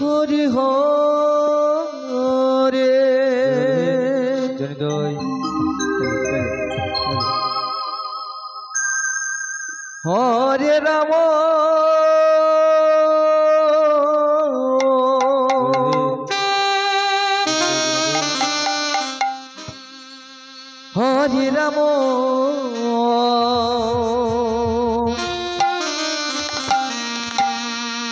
Hari Hare Hare Ram